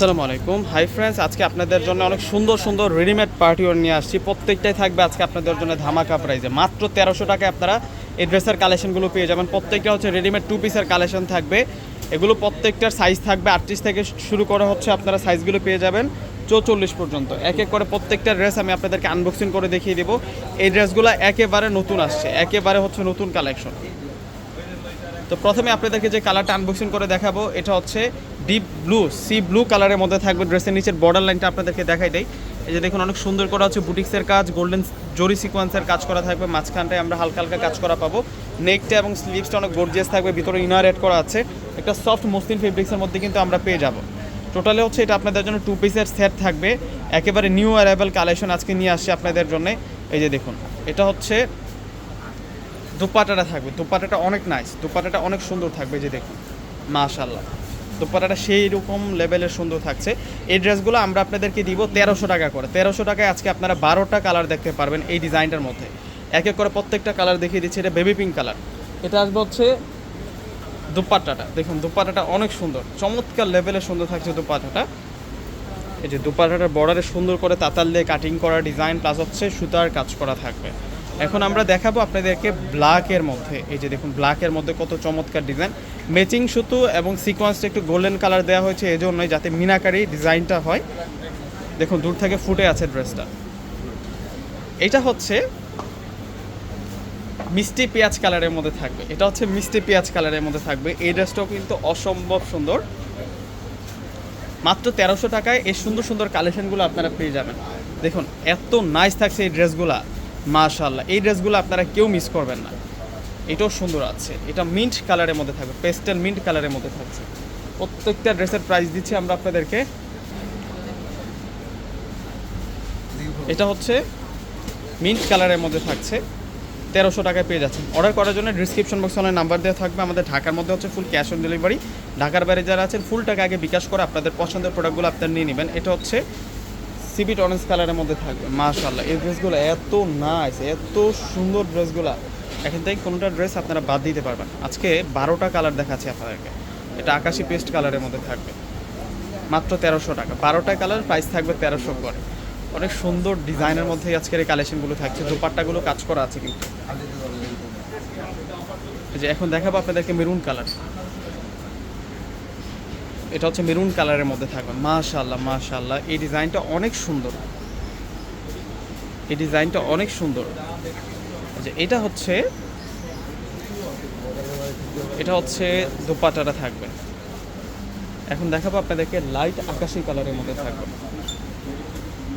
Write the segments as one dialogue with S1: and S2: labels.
S1: আসসালামু আলাইকুম। Hi friends আজকে আপনাদের জন্য অনেক সুন্দর সুন্দর রেডিমেড পার্টি ওয়ার নিয়ে আসছি। প্রত্যেকটাই থাকবে আজকে আপনাদের জন্য ধামাকা প্রাইজে মাত্র তেরোশো টাকায় আপনারা এই ড্রেসের কালেকশনগুলো পেয়ে যাবেন। প্রত্যেকটা হচ্ছে রেডিমেড টু পিসের কালেকশন থাকবে। এগুলো প্রত্যেকটার সাইজ থাকবে আটত্রিশ থেকে শুরু করে হচ্ছে আপনারা সাইজগুলো পেয়ে যাবেন চৌচল্লিশ পর্যন্ত। এক এক করে প্রত্যেকটা ড্রেস আমি আপনাদেরকে আনবক্সিং করে দেখিয়ে দেবো। এই ড্রেসগুলো একেবারে নতুন আসছে। একেবারে হচ্ছে নতুন কালেকশন তো প্রথমে আপনাদেরকে যে কালারটা আনবক্সিং করে দেখাবো, এটা হচ্ছে ডিপ ব্লু সি ব্লু কালারের মধ্যে থাকবে ড্রেসের নিচের বর্ডার লাইনটা আপনাদেরকে দেখাই দেয় এই যে দেখুন, অনেক সুন্দর করা হচ্ছে বুটিক্সের কাজ গোল্ডেন জরি সিকোয়েন্সের কাজ করা থাকবে, মাঝখানটায় আমরা হালকা হালকা কাজ করা পাবো। নেকটা এবং স্লিভসটা অনেক গর্জিয়াস থাকবে, ভিতরে ইনার এড করা আছে। একটা সফট মসলিন ফেব্রিক্সের মধ্যে কিন্তু আমরা পেয়ে যাব। টোটালে হচ্ছে এটা আপনাদের জন্য টু পিসের সেট থাকবে। একেবারে নিউ অ্যারাইভেল কালেকশন আজকে নিয়ে আসছে আপনাদের জন্য। এই যে দেখুন, এটা হচ্ছে দুপাটাটা থাকবে। দুপাটাটা অনেক নাইস দুপাটাটা অনেক সুন্দর থাকবে যে দেখুন। মাশাল্লাহ দুপাটাটা সেই রকম লেভেলের সুন্দর থাকছে। এই ড্রেসগুলো আমরা আপনাদেরকে দিব তেরোশো টাকা করে। তেরোশো টাকায় আজকে আপনারা বারোটা কালার দেখতে পারবেন এই ডিজাইনটার মধ্যে। এক এক করে প্রত্যেকটা কালার দেখিয়ে দিচ্ছি, এটা বেবি পিঙ্ক কালার এটা আসবে হচ্ছে দুপাট্টাটা দেখুন দুপাট্টাটা অনেক সুন্দর। চমৎকার লেভেলের সুন্দর থাকছে দুপাট্টাটা এই যে দুপাট্টাটার বর্ডারে সুন্দর করে তাতাল দিয়ে কাটিং করা ডিজাইন প্লাস হচ্ছে সুতার কাজ করা থাকবে। এখন আমরা দেখাবো আপনাদেরকে ব্ল্যাকের মধ্যে। এই যে দেখুন ব্ল্যাকের মধ্যে কত চমৎকার ডিজাইন ম্যাচিং সুতো এবং সিকোয়েন্সটা একটু গোল্ডেন কালার দেওয়া হয়েছে এই জন্যই যাতে মিনাকারি ডিজাইনটা হয়। দেখুন, দূর থেকে ফুটে আছে ড্রেসটা এটা হচ্ছে মিষ্টি পেঁয়াজ কালারের মধ্যে থাকবে। এটা হচ্ছে মিষ্টি পেঁয়াজ কালারের মধ্যে থাকবে। এই ড্রেসটাও কিন্তু অসম্ভব সুন্দর। মাত্র তেরোশো টাকায় এই সুন্দর সুন্দর কালেকশনগুলো আপনারা পেয়ে যাবেন। দেখুন, এত নাইস থাকছে এই ড্রেসগুলা মাশাল্লাহ এই ড্রেসগুলো আপনারা কেউ মিস করবেন না। এটাও সুন্দর আছে। এটা মিন্ট কালারের মধ্যে থাকবে পেস্টেল মিন্ট কালারের মধ্যে থাকছে। প্রত্যেকটা ড্রেসের প্রাইস দিচ্ছি আমরা আপনাদেরকে। এটা হচ্ছে মিন্ট কালারের মধ্যে থাকছে। তেরোশো টাকায় পেয়ে যাচ্ছেন। অর্ডার করার জন্য ডিসক্রিপশন বক্সে অনেক নাম্বার দেওয়া থাকবে। আমাদের ঢাকার মধ্যে হচ্ছে ফুল ক্যাশ অন ডেলিভারি ঢাকার বাইরে যারা আছেন ফুল টাকা আগে বিকাশ করে আপনাদের পছন্দের প্রোডাক্টগুলো আপনারা নিয়ে নেবেন। এটা হচ্ছে সিবিট অরেঞ্জ কালারের মধ্যে থাকবে মাশাল্লাহ এই ড্রেসগুলো এত নাইস এত সুন্দর ড্রেসগুলো এখান থেকে কোনোটা ড্রেস আপনারা বাদ দিতে পারবেন। আজকে বারোটা কালার দেখাচ্ছি আপনাদেরকে। এটা আকাশি পেস্ট কালারের মধ্যে থাকবে। মাত্র তেরোশো টাকা। বারোটা কালার প্রাইস থাকবে তেরোশো করে। অনেক সুন্দর ডিজাইনের মধ্যে আজকের এই কালেকশনগুলো থাকছে। দুপাট্টাগুলো কাজ করা আছে কিন্তু। যে এখন দেখাবো আপনাদেরকে মেরুন কালার এটা হচ্ছে মেরুন কালারের মধ্যে থাকবে। মাশাল্লাহ মাশাল্লাহ এই ডিজাইনটা অনেক সুন্দর। এই ডিজাইনটা অনেক সুন্দর। যে এটা হচ্ছে এটা হচ্ছে দোপাটাটা থাকবে। এখন দেখাবো আপনাদেরকে লাইট আকাশি কালারের মধ্যে থাকবে।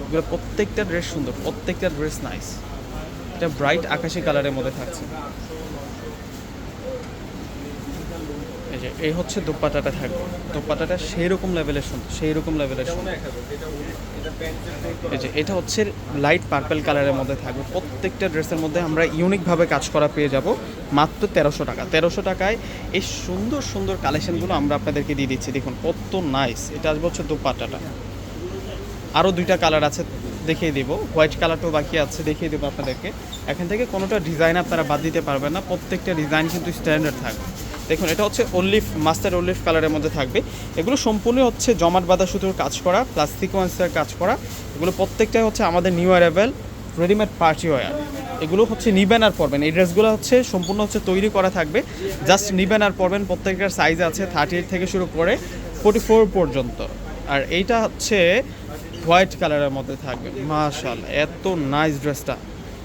S1: এগুলো প্রত্যেকটা ড্রেস সুন্দর, প্রত্যেকটা ড্রেস নাইস। এটা ব্রাইট আকাশি কালারের মধ্যে থাকছে এই যে এই হচ্ছে দোপাটাটা থাকবে। দোপাটাটা সেই রকম লেভেলের সুন্দর সেই রকম লেভেলের সুন্দর। এই যে এটা হচ্ছে লাইট পার্পল কালারের মধ্যে থাকবে। প্রত্যেকটা ড্রেসের মধ্যে আমরা ইউনিকভাবে কাজ করা পেয়ে যাব মাত্র তেরোশো টাকা। তেরোশো টাকায় এই সুন্দর সুন্দর কালেকশনগুলো আমরা আপনাদেরকে দিয়ে দিচ্ছি। দেখুন, কত নাইস এটা আসবে হচ্ছে দোপাটাটা আরও দুইটা কালার আছে দেখিয়ে দিব। হোয়াইট কালারটাও বাকি আছে, দেখিয়ে দেবো আপনাদেরকে। এখান থেকে কোনোটা ডিজাইন আপনারা বাদ দিতে পারবেন না। প্রত্যেকটা ডিজাইন কিন্তু স্ট্যান্ডার্ড থাকবে। দেখুন, এটা হচ্ছে অলিভ মাস্টার অলিভ কালারের মধ্যে থাকবে। এগুলো সম্পূর্ণ হচ্ছে জমাট বাঁধা সুতোর কাজ করা প্লাস সিকোয়েন্সের কাজ করা। এগুলো প্রত্যেকটাই হচ্ছে আমাদের new arrival readymade party wear এগুলো হচ্ছে নিবেন আর পরবেন। এই ড্রেসগুলো হচ্ছে সম্পূর্ণ হচ্ছে তৈরি করা থাকবে। জাস্ট নিবেন আর পরবেন, প্রত্যেকটার সাইজ আছে থার্টি এইট থেকে শুরু করে ফোর্টি ফোর পর্যন্ত। আর এইটা হচ্ছে হোয়াইট কালারের মধ্যে থাকবে। মাশাল এত নাইস ড্রেসটা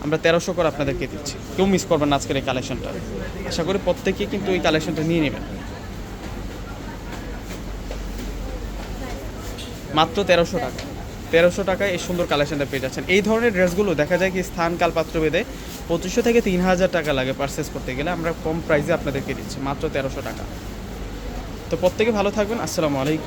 S1: আমরা তেরোশো করে আপনাদেরকে দিচ্ছি। কেউ মিস করবেন আজকের এই কালেকশনটা আশা করি প্রত্যেকেই কিন্তু এই কালেকশনটা নিয়ে নেবেন। মাত্র তেরোশো টাকা। তেরোশো টাকায় এই সুন্দর কালেকশনটা পেয়ে যাচ্ছেন। এই ধরনের ড্রেসগুলো দেখা যায় কি স্থান কাল পাত্র বেঁধে পঁচিশশো থেকে তিন হাজার টাকা লাগে পারচেস করতে গেলে। আমরা কম প্রাইসে আপনাদেরকে দিচ্ছি। মাত্র তেরোশো টাকা। তো প্রত্যেকে ভালো থাকবেন। আসসালামু আলাইকুম।